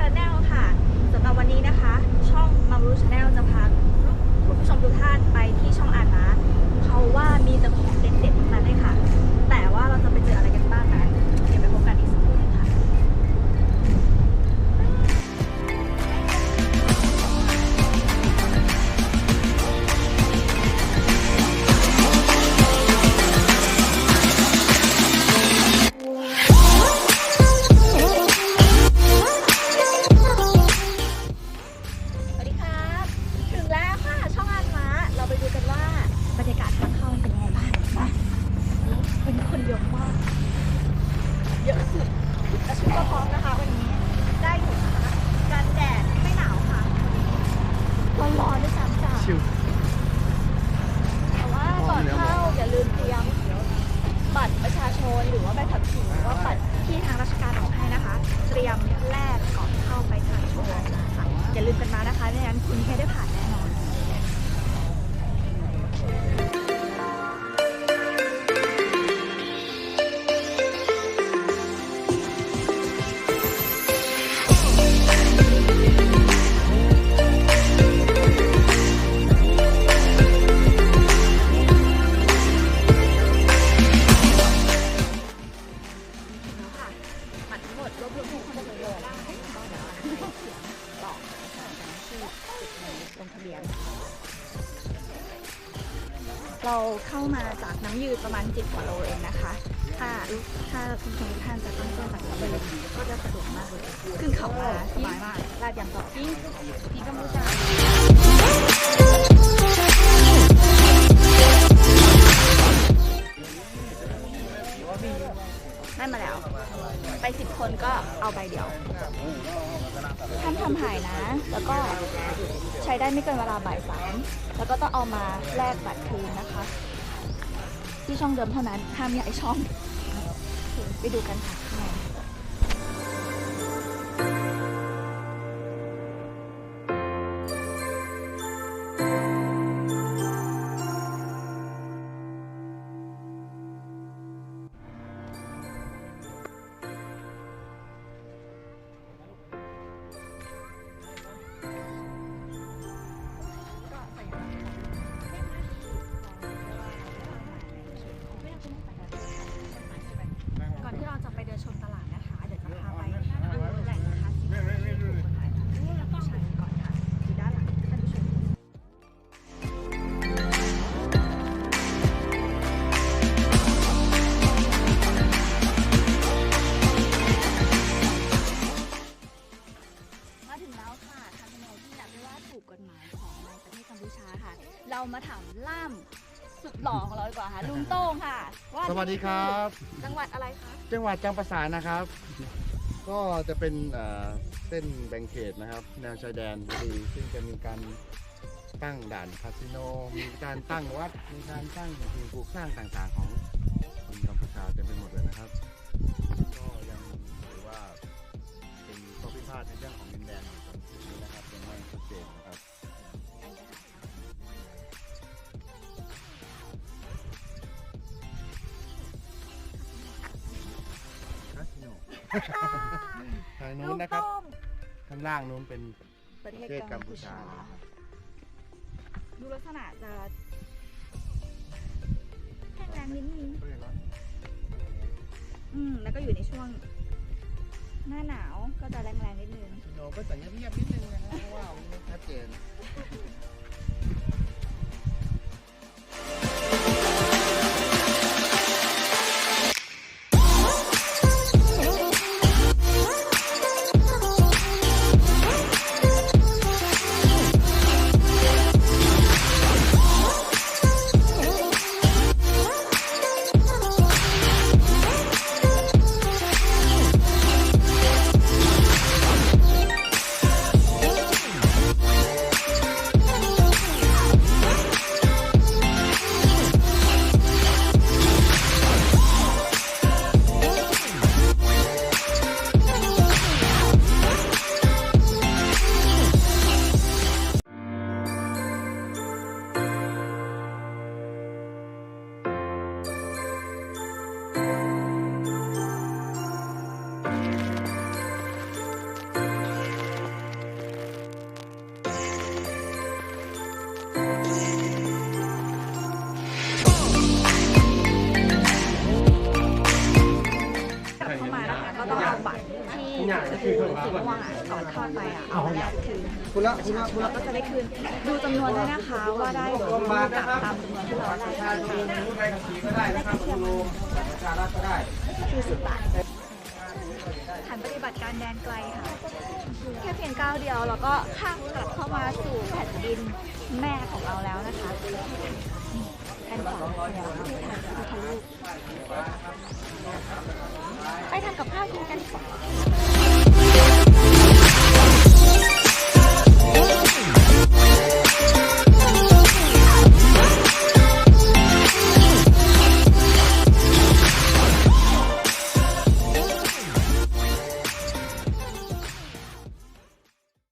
ชาแนลค่ะสำหรับวันนี้นะคะ ช่องมารูชาแนลจะพาคุณผู้ชมทุกท่านไปที่ช่องอ่านมาเขาว่ามีแต่ของ ลงทะเบียนเราเข้ามาจากน้ำยืดประมาณ10กว่าโลเองนะคะ ถ้าถ้าคุณผู้ทุกท่านจะต้องต้นจากน้ำยืดก็จะสะดวกมากเลยขึ้นเขามาสบายมากลาดยางต่อจริงพี่กัมพูชา ได้มาแล้วไปสิบคนก็เอาใบเดียวห้ามทำหายนะ แล้วก็ใช้ได้ไม่เกินเวลาบ่ายสามแล้วก็ต้องเอามาแลกบัตรคืนนะคะ ที่ช่องเดิมเท่านั้นห้ามย้ายช่อง ไปดูกันค่ะ หล่อของเราดีกว่าค่ะลุงโต้งค่ะสวัสดีครับ จังหวัดอะไรคะจังหวัดจังประสานนะครับ ก็จะเป็นเอ่อเส้นแบ่งเขตนะครับ แนวชายแดนพอดีซึ่งจะมีการตั้งด่านคาสิโน มีการตั้งวัด มีการตั้งสิ่งปลูกสร้างต่างๆของคนกัมพูชาเต็มไปหมดเลยนะครับ ทางนู้ลุนงนะครับโต้งข้างล่างนู้นเป็นประปเทระศเทศกักัมมพูพูชาชานะครับดูลักษณะจะแข็งแรงนิดนึงก็เลยว่าอืม แล้วก็อยู่ในช่วง หน้าหนาวก็จะแรงๆนิดนึง ชิโนก็จะเงียบๆนิดนึงนะครับเพราะว่ามันไม่ชัดเจน มื่อวาก่อนเข้าไปอะเอาแรกคืนคุณละคุณละคุณละก็จะได้คืนดูจำนวนด้วยนะคะว่าได้หรือไม่ได้ตามจำนวนที่เราได้รู้ใบขับขี่ก็ได้นะครับคุณลุงประชารัฐก็ได้คือสิบบาทฐานปฏิบัติการแดนไกลค่ะ แค่เพียงก้าวเดียวเราก็ข้ามกลับเข้ามาสู่แผ่นดินแม่ของเราแล้วนะคะแผ่นขวาพุทธลูกไปทำกับข้าวกินกันดีกว่า